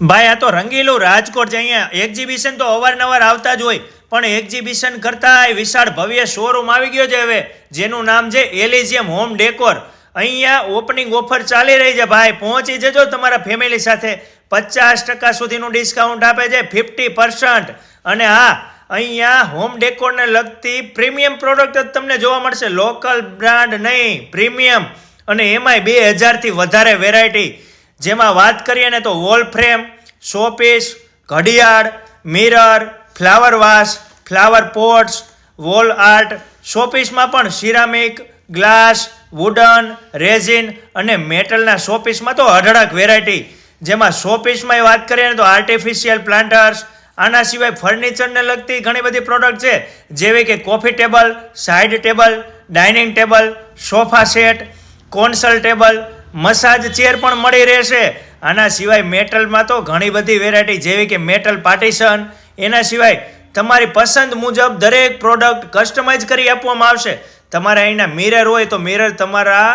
ભાઈ, આ તો રંગીલું રાજકોટ છે. અહીંયા એક્ઝિબિશન તો અવારનવાર આવતા જ હોય. પણ એક્ઝિબિશન કરતાં વિશાળ ભવ્ય શોરૂમ આવી ગયો છે હવે, જેનું નામ છે એલિઝિયમ હોમ ડેકોર અહીંયા ઓપનિંગ ઓફર ચાલી રહી છે ભાઈ. પહોંચી જજો તમારા ફેમિલી સાથે. પચાસ ટકા સુધીનું ડિસ્કાઉન્ટ આપે છે ફિફ્ટી પર્સન્ટ અને હા, અહીંયા હોમ ડેકોરને લગતી પ્રીમિયમ પ્રોડક્ટ જ તમને જોવા મળશે. લોકલ બ્રાન્ડ નહીં પ્રીમિયમ અને એમાંય બે હજારથી વધારે વેરાયટી જેમાં વાત કરીએ ને તો વોલ ફ્રેમ શોપીસ ઘડિયાળ mirror flower vase flower pots wall art શોપીસમાં પણ સિરામિક ગ્લાસ વુડન રેઝિન અને મેટલના શોપીસમાં તો અઢળક વેરાયટી જેમાં શોપીસમાં વાત કરીએ ને તો આર્ટિફિશિયલ પ્લાન્ટર્સ આના સિવાય ફર્નિચરને લગતી ઘણી બધી પ્રોડક્ટ છે. જેવી કે coffee table side table dining table sofa set console table massage chair પણ મળી રહેશે. આના સિવાય મેટલમાં તો ઘણી બધી વેરાયટી જેવી કે મેટલ પાર્ટીશન એના સિવાય તમારી પસંદ મુજબ દરેક પ્રોડક્ટ કસ્ટમાઇઝ કરી આપવામાં આવશે. તમારે અહીંના મિરર હોય તો મિરર તમારા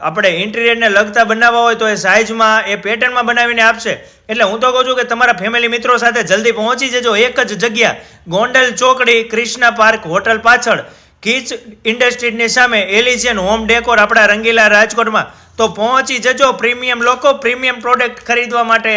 આપણે ઇન્ટિરિયરને લગતા બનાવવા હોય તો એ સાઇઝમાં એ પેટર્નમાં બનાવીને આપશે. એટલે હું તો કહું છું કે તમારા ફેમિલી મિત્રો સાથે જલ્દી પહોંચી જજો. એક જ જગ્યા, ગોંડલ ચોકડી ક્રિષ્ના પાર્ક, હોટલ પાછળ. કીચ ઇન્ડસ્ટ્રીની સામે એલિઝિયન હોમ ડેકોર આપણા રંગીલા રાજકોટમાં. તો પહોંચી જજો પ્રીમિયમ લોકો પ્રીમિયમ પ્રોડક્ટ ખરીદવા માટે.